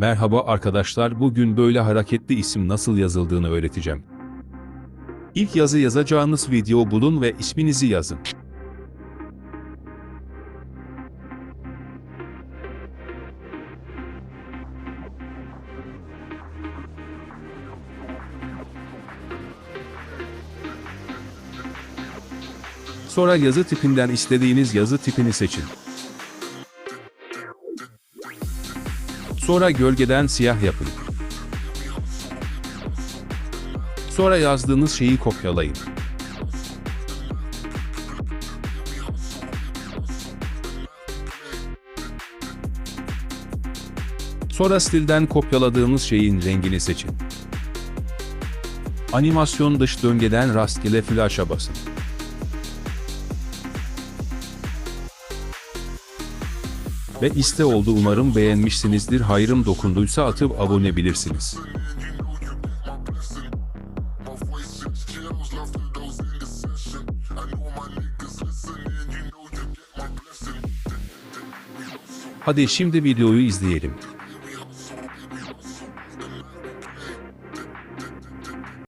Merhaba arkadaşlar bugün böyle hareketli isim nasıl yazıldığını öğreteceğim. İlk yazı yazacağınız video bulun ve isminizi yazın. Sonra yazı tipinden istediğiniz yazı tipini seçin. Sonra gölgeden siyah yapın. Sonra yazdığınız şeyi kopyalayın. Sonra stilden kopyaladığınız şeyin rengini seçin. Animasyon dış döngeden rastgele flaşa basın. Ve iste oldu umarım beğenmişsinizdir hayrım dokunduysa atıp abone bilirsiniz. Hadi şimdi videoyu izleyelim.